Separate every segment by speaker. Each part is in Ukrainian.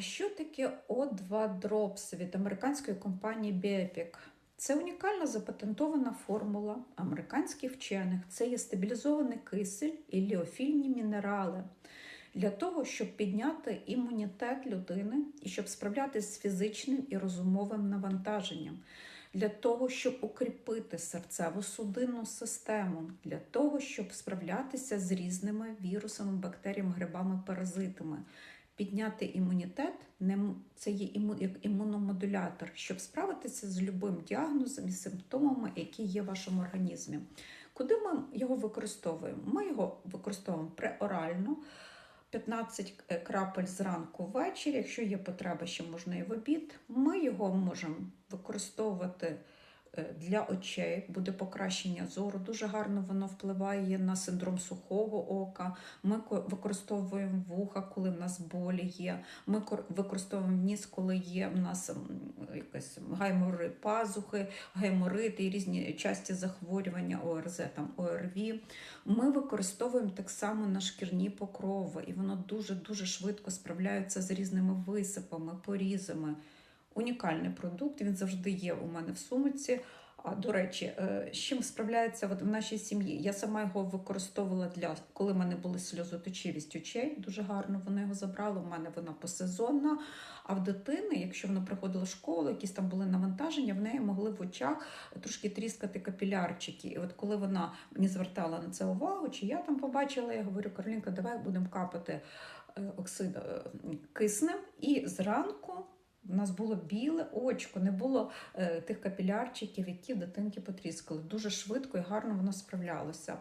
Speaker 1: А що таке О2 Drops від американської компанії Biopic? Це унікальна запатентована формула американських вчених. Це є стабілізований кисель і ліофільні мінерали для того, щоб підняти імунітет людини і щоб справлятися з фізичним і розумовим навантаженням, для того, щоб укріпити серцево-судинну систему, для того, щоб справлятися з різними вірусами, бактеріями, грибами, паразитами. Підняти імунітет це є як імуномодулятор, щоб справитися з любим діагнозом і симптомами, які є в вашому організмі. Куди ми його використовуємо? Ми його використовуємо преорально, 15 крапель зранку ввечері. Якщо є потреба, ще можна і в обід. Ми його можемо використовувати для очей, буде покращення зору. Дуже гарно воно впливає на синдром сухого ока. Ми використовуємо вуха, коли в нас болі є. Ми використовуємо ніс, коли є в нас якась гаймори пазухи, гайморити і різні часті захворювання ОРЗ, там ОРВІ. Ми використовуємо так само на шкірні покрови, і воно дуже-дуже швидко справляється з різними висипами, порізами. Унікальний продукт, він завжди є у мене в сумці. А до речі, з чим справляється от в нашій сім'ї? Я сама його використовувала для коли в мене були сльозоточивість очей. Дуже гарно вона його забрала. У мене вона посезонна. А в дитини, якщо вона приходила в школу, якісь там були навантаження, в неї могли в очах трошки тріскати капілярчики. І от коли вона мені звертала на це увагу, чи я там побачила, я говорю, Каролінка, давай будемо капати оксид киснем і зранку. У нас було біле очко, не було е, тих капілярчиків, які в дитинки потріскали. Дуже швидко і гарно воно справлялося.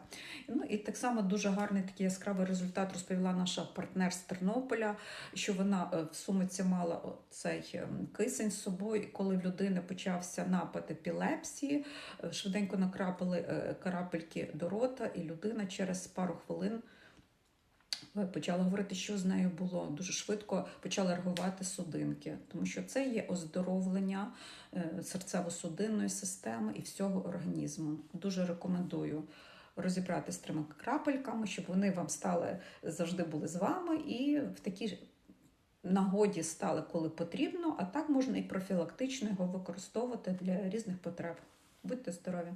Speaker 1: Ну І так само дуже гарний такий яскравий результат розповіла наша партнер з Тернополя, що вона е, в сумиці мала цей кисень з собою, коли в людини почався напад епілепсії, е, швиденько накрапали е, карапельки до рота, і людина через пару хвилин. Почала говорити, що з нею було дуже швидко почали реагувати судинки, тому що це є оздоровлення серцево-судинної системи і всього організму. Дуже рекомендую розібратися з трьома крапельками, щоб вони вам стали завжди були з вами і в такій нагоді стали, коли потрібно. А так можна і профілактично його використовувати для різних потреб. Будьте здорові!